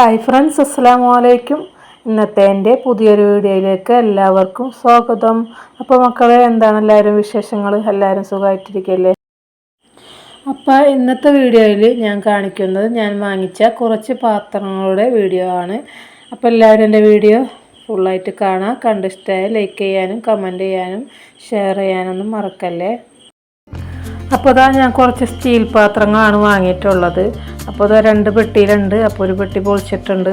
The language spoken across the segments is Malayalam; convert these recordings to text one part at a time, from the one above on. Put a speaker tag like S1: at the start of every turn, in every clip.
S1: ഹായ് ഫ്രണ്ട്സ് അസ്സാം വലൈക്കും ഇന്നത്തെ എന്റെ പുതിയൊരു വീഡിയോയിലേക്ക് എല്ലാവർക്കും സ്വാഗതം. അപ്പോൾ മക്കളെ എന്താണ് എല്ലാവരും വിശേഷങ്ങൾ? എല്ലാവരും സുഖമായിട്ടിരിക്കല്ലേ? അപ്പോൾ ഇന്നത്തെ വീഡിയോയിൽ ഞാൻ കാണിക്കുന്നത് ഞാൻ വാങ്ങിച്ച കുറച്ച് പാത്രങ്ങളുടെ വീഡിയോ ആണ്. അപ്പോൾ എല്ലാവരും എന്റെ വീഡിയോ ഫുള്ളായിട്ട് കാണാം. കണ്ടിഷ്ടമായ ലൈക്ക് ചെയ്യാനും കമന്റ് ചെയ്യാനും ഷെയർ ചെയ്യാനൊന്നും മറക്കല്ലേ? അപ്പോൾ ഇതാ ഞാൻ കുറച്ച് സ്റ്റീൽ പാത്രങ്ങളാണ് വാങ്ങിയിട്ടുള്ളത്. അപ്പോൾ ഇതാ രണ്ട് പെട്ടിയിലുണ്ട് അപ്പോൾ ഒരു പെട്ടി പൊളിച്ചിട്ടുണ്ട്.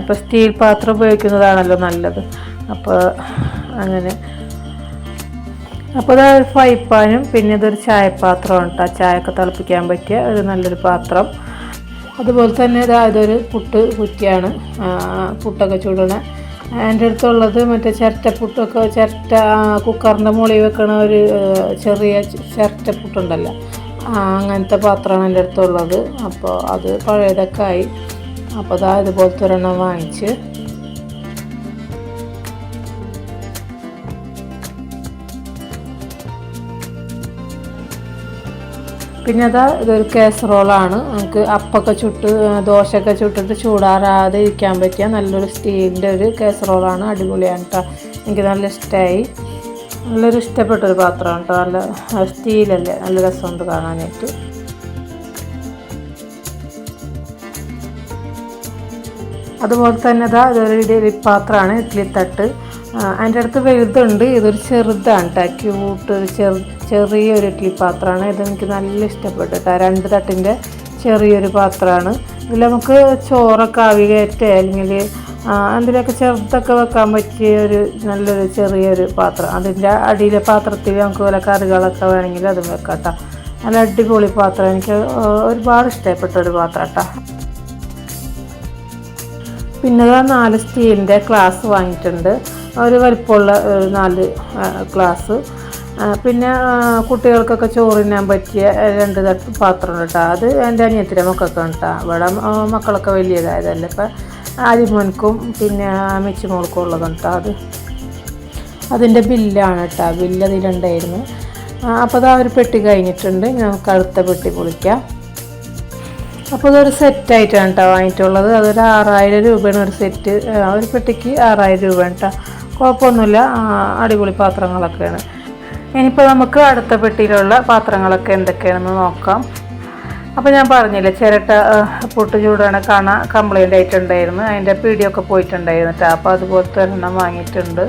S1: അപ്പോൾ സ്റ്റീൽ പാത്രം ഉപയോഗിക്കുന്നതാണല്ലോ നല്ലത്. അപ്പോൾ അങ്ങനെ. അപ്പോൾ ഇതാ ഫ്രൈ പാനും പിന്നെ ഇതൊരു ചായപാത്രമാണ് കേട്ടോ ചായയൊക്കെ തിളപ്പിക്കാൻ പറ്റിയ ഒരു നല്ലൊരു പാത്രം. അതുപോലെ തന്നെ ഇതാ ഇതൊരു പുട്ട് കുറ്റിയാണ്. പുട്ടൊക്കെ ചൂടണ എന്റെ അടുത്തുള്ളത് മറ്റേ ചിരട്ടപ്പുട്ടൊക്കെ ചിരട്ട കുക്കറിന്റെ മുകളിൽ വെക്കണ ഒരു ചെറിയ ചിരട്ടപ്പുട്ടുണ്ടല്ലോ അങ്ങനത്തെ പാത്രമാണ് എന്റെ അടുത്തുള്ളത്. അപ്പോൾ അത് പഴയതൊക്കെ ആയി. അപ്പോൾ അതാ ഇതുപോലത്തെ ഒരെണ്ണം വാങ്ങിച്ച് പിന്നെ അതാ ഇതൊരു കേസറോളാണ് നമുക്ക് അപ്പൊക്കെ ചുട്ട് ദോശയൊക്കെ ചുട്ടിട്ട് ചൂടാറാതെ ഇരിക്കാൻ പറ്റിയ നല്ലൊരു സ്റ്റീലിന്റെ ഒരു കേസറോളാണ് അടിപൊളിയാണ് കേട്ടോ എനിക്ക് നല്ല ഇഷ്ടമായി നല്ലൊരു ഇഷ്ടപ്പെട്ടൊരു പാത്രമാണ് കേട്ടോ നല്ല സ്റ്റീലല്ലേ. നല്ല രസമുണ്ട് കാണാനായിട്ട്. അതുപോലെ തന്നെ ഇതാ ഇതൊരു ഇഡലി പാത്രമാണ് ഇഡ്ഡലി തട്ട്. അതിന്റെ അടുത്ത് വലുതുണ്ട് ഇതൊരു ചെറുതാണ് കേട്ടോ ക്യൂട്ട് ഒരു ചെറു ചെറിയൊരു ഇഡ്ഡലി പാത്രമാണ്. ഇത് എനിക്ക് നല്ല ഇഷ്ടപ്പെട്ടു കേട്ടോ. രണ്ട് തട്ടിന്റെ ചെറിയൊരു പാത്രമാണ്. ഇതിൽ നമുക്ക് ചോറൊക്കെ ആവി കയറ്റുക അല്ലെങ്കിൽ അതിലൊക്കെ ചെറുതൊക്കെ വെക്കാൻ പറ്റിയ ഒരു നല്ലൊരു ചെറിയൊരു പാത്രം. അതിന്റെ അടിയിലെ പാത്രത്തിൽ നമുക്ക് വല്ല കറികളൊക്കെ വേണമെങ്കിൽ അതും വെക്കാം കേട്ടോ. നല്ല അടിപൊളി പാത്രം. എനിക്ക് ഒരുപാട് ഇഷ്ടപ്പെട്ട ഒരു പാത്രം കേട്ടോ. പിന്നെ നാല് സ്റ്റീലിന്റെ ഗ്ലാസ് വാങ്ങിയിട്ടുണ്ട്. ഒരു വലിപ്പമുള്ള നാല് ഗ്ലാസ് പിന്നെ കുട്ടികൾക്കൊക്കെ ചോറ് തിന്നാൻ പറ്റിയ രണ്ട് തട്ട് പാത്രം കേട്ടോ. അത് എന്റെ അനിയത്തിന്റെ മക്കൾക്ക് കേട്ടോ. ഇവിടെ മക്കളൊക്കെ വലിയതായതല്ലേ. ഇപ്പം അരിമോൻക്കും പിന്നെ മിച്ചുമോൾക്കും ഉള്ളതാണ് കേട്ടോ അത്. അതിന്റെ ബില്ലാണ് കേട്ടോ. ബില്ല് അതിലുണ്ടായിരുന്നു. അപ്പോൾ അത് ഒരു പെട്ടി കഴിഞ്ഞിട്ടുണ്ട്. നമുക്ക് അടുത്ത പെട്ടി പൊളിക്കാം. അപ്പോൾ ഇതൊരു സെറ്റായിട്ടാണ് കേട്ടോ വാങ്ങിയിട്ടുള്ളത്. അതൊരു ആറായിരം രൂപയാണ് ഒരു സെറ്റ് ഒരു പെട്ടിക്ക് ആറായിരം രൂപയാണ് കേട്ടോ കുഴപ്പമൊന്നുമില്ല. അടിപൊളി പാത്രങ്ങളൊക്കെയാണ്. ഇനിയിപ്പോൾ നമുക്ക് അടുത്ത പെട്ടിയിലുള്ള പാത്രങ്ങളൊക്കെ എന്തൊക്കെയാണെന്ന് നോക്കാം. അപ്പോൾ ഞാൻ പറഞ്ഞില്ലേ ചിരട്ട പൊട്ട് ചൂടാണ് കാണാൻ കംപ്ലൈന്റ് ആയിട്ടുണ്ടായിരുന്നു. അതിന്റെ പീടിയൊക്കെ പോയിട്ടുണ്ടായിരുന്നു അപ്പോൾ അതുപോലത്തെ ഒരെണ്ണം വാങ്ങിയിട്ടുണ്ട്.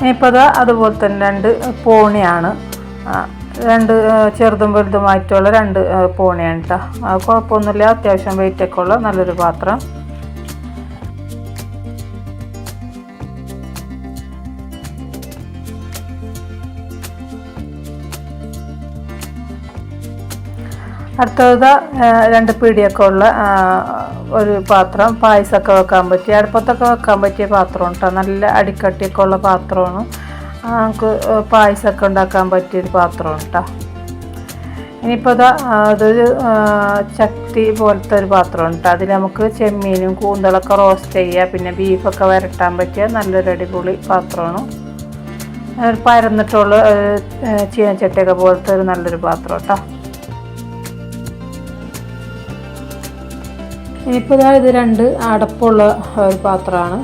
S1: ഇനിയിപ്പോൾ അത് അതുപോലെ തന്നെ രണ്ട് പോണിയാണ്. രണ്ട് ചെറുതും വലുതുമായിട്ടുള്ള രണ്ട് പോണിയാണ് കേട്ടോ കുഴപ്പമൊന്നുമില്ല. അത്യാവശ്യം വെയിറ്റൊക്കെ ഉള്ള നല്ലൊരു പാത്രം. അടുത്തത് രണ്ട് പീടിയൊക്കെ ഉള്ള ഒരു പാത്രം പായസമൊക്കെ വെക്കാൻ പറ്റിയ അടുപ്പത്തൊക്കെ വെക്കാൻ പറ്റിയ പാത്രം കേട്ടോ നല്ല അടിക്കട്ടിയൊക്കെ ഉള്ള പാത്രമാണ്. നമുക്ക് പായസമൊക്കെ ഉണ്ടാക്കാൻ പറ്റിയൊരു പാത്രമാണ് കേട്ടോ ഇനിയിപ്പോൾ അതാ അതൊരു ചക്തി പോലത്തെ ഒരു പാത്രമാണ് കേട്ടോ അതിൽ നമുക്ക് ചെമ്മീനും കൂന്തളൊക്കെ റോസ്റ്റ് ചെയ്യുക പിന്നെ ബീഫൊക്കെ വരട്ടാൻ പറ്റിയ നല്ലൊരു അടിപൊളി പാത്രമാണ്. പരന്നിട്ടുള്ള ചീനച്ചട്ടിയൊക്കെ പോലത്തെ ഒരു നല്ലൊരു പാത്രം കേട്ടോ ഇനിയിപ്പോൾ ഇത് രണ്ട് അടപ്പുള്ള ഒരു പാത്രമാണ്.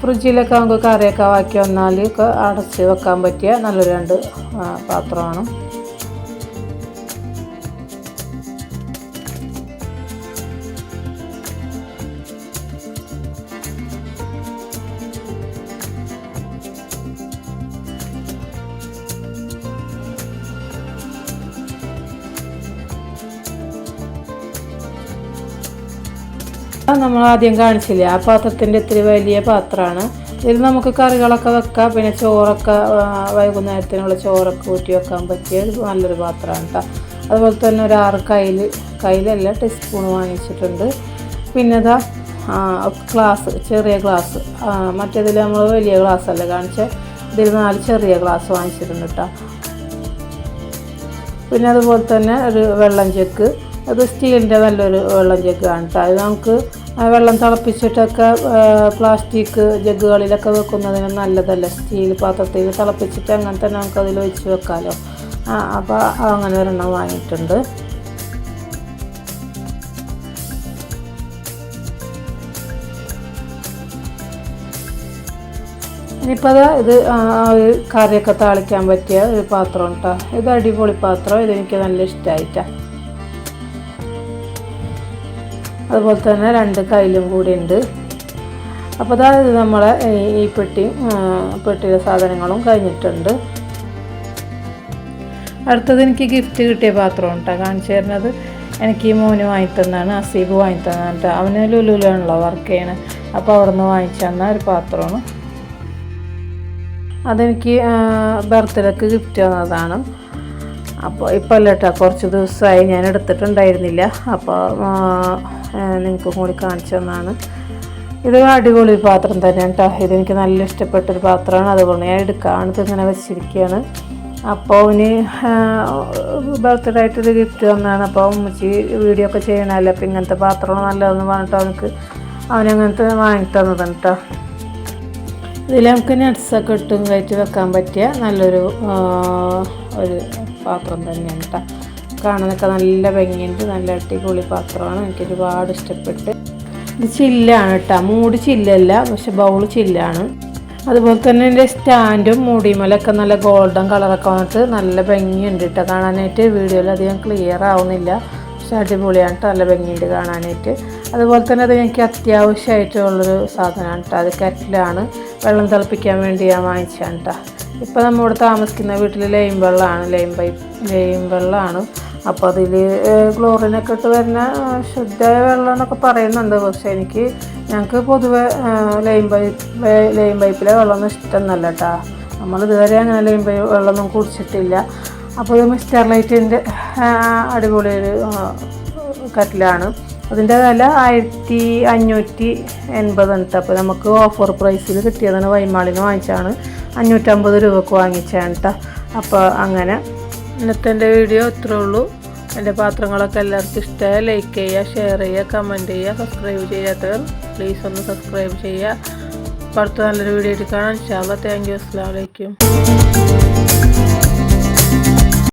S1: ഫ്രിഡ്ജിലൊക്കെ നമുക്ക് കറിയൊക്കെ വാക്കി വന്നാൽ ഒക്കെ അടച്ച് വെക്കാൻ പറ്റിയ നല്ലൊരു രണ്ട് പാത്രമാണ്. നമ്മൾ ആദ്യം കാണിച്ചില്ലേ? ആ പാത്രത്തിന്റെ ഇത്തിരി വലിയ പാത്രമാണ്. ഇതിൽ നമുക്ക് കറികളൊക്കെ വെക്കാം. പിന്നെ ചോറൊക്കെ വൈകുന്നേരത്തിനുള്ള ചോറൊക്കെ ഊറ്റി വെക്കാൻ പറ്റിയ നല്ലൊരു പാത്രമാണ് കേട്ടോ അതുപോലെ തന്നെ ഒരു ആറ് കയ്യിൽ കയ്യിലല്ല ടീസ്പൂൺ വാങ്ങിച്ചിട്ടുണ്ട്. പിന്നെ ഇതാ ഗ്ലാസ് ചെറിയ ഗ്ലാസ്. മറ്റേതിൽ നമ്മൾ വലിയ ഗ്ലാസ് അല്ല കാണിച്ച? ഇതിൽ നാല് ചെറിയ ഗ്ലാസ് വാങ്ങിച്ചിട്ടുണ്ട് കേട്ടോ പിന്നെ അതുപോലെ തന്നെ ഒരു വെള്ളം ചെക്ക് അത് സ്റ്റീലിന്റെ നല്ലൊരു വെള്ളം ജഗ്ഗാണ് കേട്ടോ അത് നമുക്ക് വെള്ളം തിളപ്പിച്ചിട്ടൊക്കെ പ്ലാസ്റ്റിക് ജഗ്ഗുകളിലൊക്കെ വെക്കുന്നതിന് നല്ലതല്ല? സ്റ്റീൽ പാത്രത്തിൽ തിളപ്പിച്ചിട്ട് അങ്ങനെ തന്നെ നമുക്ക് അതിൽ വെച്ച് വെക്കാമല്ലോ അപ്പോൾ അങ്ങനെ ഒരെണ്ണം വാങ്ങിയിട്ടുണ്ട്. ഇനിയിപ്പോൾ അത് ഇത് കറിയൊക്കെ താളിക്കാൻ പറ്റിയ ഒരു പാത്രം കേട്ടോ ഇത് അടിപൊളി പാത്രം. ഇതെനിക്ക് നല്ല ഇഷ്ടമായിട്ടാണ് അതുപോലെ തന്നെ രണ്ട് കയ്യിലും കൂടി ഉണ്ട്. അപ്പോൾ അതായത് നമ്മളെ ഈ- പെട്ടി പെട്ടിയിലെ സാധനങ്ങളും കഴിഞ്ഞിട്ടുണ്ട്. അടുത്തത് എനിക്ക് ഗിഫ്റ്റ് കിട്ടിയ പാത്രം കേട്ടോ കാണിച്ചു തരുന്നത്. എനിക്ക് ഈ മോന് വാങ്ങി തന്നാണ് അസീബ് വാങ്ങി തന്നാണ് കേട്ടോ. അവന് ലുലുലാണല്ലോ വർക്ക് ചെയ്യണത് അപ്പോൾ അവിടെ നിന്ന് വാങ്ങിച്ചു തന്ന ഒരു പാത്രമാണ്. അതെനിക്ക് ബർത്ത്ഡേക്ക് ഗിഫ്റ്റ് തന്നതാണ്. അപ്പോൾ ഇപ്പോൾ അല്ല കേട്ടോ കുറച്ച് ദിവസമായി ഞാൻ എടുത്തിട്ടുണ്ടായിരുന്നില്ല. അപ്പോൾ നിങ്ങൾക്ക് കൂടി കാണിച്ചു തന്നാണ്. ഇത് അടിപൊളി പാത്രം തന്നെയാണ് കേട്ടോ ഇതെനിക്ക് നല്ല ഇഷ്ടപ്പെട്ടൊരു പാത്രമാണ്. അതുകൊണ്ട് ഞാൻ എടുക്കാണ് ഇങ്ങനെ വെച്ചിരിക്കുകയാണ് അപ്പോൾ അവന് ബർത്ത്ഡേ ആയിട്ടൊരു ഗിഫ്റ്റ് തന്നാണ്. അപ്പോൾ ഉമ്മച്ചി വീഡിയോ ഒക്കെ ചെയ്യണമല്ലോ അപ്പോൾ ഇങ്ങനത്തെ പാത്രം നല്ലതെന്ന് പറഞ്ഞിട്ട് അവനക്ക് അവനങ്ങനത്തെ വാങ്ങി തന്നതാണ് കേട്ടോ ഇതിൽ നമുക്ക് നട്ട്സൊക്കെ ഇട്ടും കയറ്റി വെക്കാൻ പറ്റിയ നല്ലൊരു ഒരു പാത്രം തന്നെയാണ് കേട്ടോ കാണാനൊക്കെ നല്ല ഭംഗിയുണ്ട്. നല്ല അടിപൊളി പാത്രമാണ്. എനിക്ക് ഒരുപാട് ഇഷ്ടപ്പെട്ട്. ഇത് ചില്ലാണ് കേട്ടോ മൂടി ചില്ലല്ല പക്ഷെ ബൗൾ ചില്ലാണ്. അതുപോലെ തന്നെ എന്റെ സ്റ്റാൻഡും മൂടിമലൊക്കെ നല്ല ഗോൾഡൻ കളറൊക്കെ വന്നിട്ട് നല്ല ഭംഗിയുണ്ട് കേട്ടോ കാണാനായിട്ട് വീഡിയോയിൽ അധികം ക്ലിയർ ആവുന്നില്ല. പക്ഷെ അടിപൊളിയാണ് കേട്ടോ നല്ല ഭംഗിയുണ്ട് കാണാനായിട്ട്. അതുപോലെ തന്നെ അത് എനിക്ക് അത്യാവശ്യമായിട്ടുള്ളൊരു സാധനമാണ് കേട്ടോ അത് കറ്റിലാണ് വെള്ളം തിളപ്പിക്കാൻ വേണ്ടി ഞാൻ വാങ്ങിച്ചാണ് കേട്ടോ ഇപ്പോൾ നമ്മളിവിടെ താമസിക്കുന്ന വീട്ടിൽ ലൈം വെള്ളമാണ് ലൈം പൈപ്പ് ലൈം വെള്ളമാണ്. അപ്പോൾ അതിൽ ക്ലോറിനൊക്കെ ഇട്ട് വരുന്ന ശുദ്ധമായ വെള്ളം എന്നൊക്കെ പറയുന്നുണ്ട്. പക്ഷേ എനിക്ക് ഞങ്ങൾക്ക് പൊതുവെ ലൈം പൈപ്പ് ലൈം പൈപ്പിലെ വെള്ളമൊന്നും ഇഷ്ടമൊന്നുമല്ല കേട്ടോ. നമ്മൾ ഇതുവരെ അങ്ങനെ ലൈം പൈപ്പ് വെള്ളമൊന്നും കുടിച്ചിട്ടില്ല. അപ്പോൾ ഇത് മിസ്റ്റർ ലൈറ്റിന്റെ അടിപൊളി ഒരു അതിന്റെ വില ആയിരത്തി അഞ്ഞൂറ്റി എൺപതാണ് കേട്ടോ അപ്പോൾ നമുക്ക് ഓഫർ പ്രൈസിൽ കിട്ടിയതാണ് വൈമാളിന് വാങ്ങിച്ചാണ് അഞ്ഞൂറ്റമ്പത് രൂപക്ക് വാങ്ങിച്ചാണ് അപ്പോൾ അങ്ങനെ ഇന്നത്തെ എന്റെ വീഡിയോ ഇത്രേ ഉള്ളൂ. എന്റെ പാത്രങ്ങളൊക്കെ എല്ലാവർക്കും ഇഷ്ടമായ ലൈക്ക് ചെയ്യുക ഷെയർ ചെയ്യുക കമന്റ് ചെയ്യുക സബ്സ്ക്രൈബ് ചെയ്യാത്തവർ പ്ലീസ് ഒന്ന് സബ്സ്ക്രൈബ് ചെയ്യുക. അപ്പോൾ അടുത്ത നല്ലൊരു വീഡിയോ ആയിട്ട് കാണാം. ഇൻഷാല്ലാ താങ്ക് യു അസ്സാം വലൈക്കും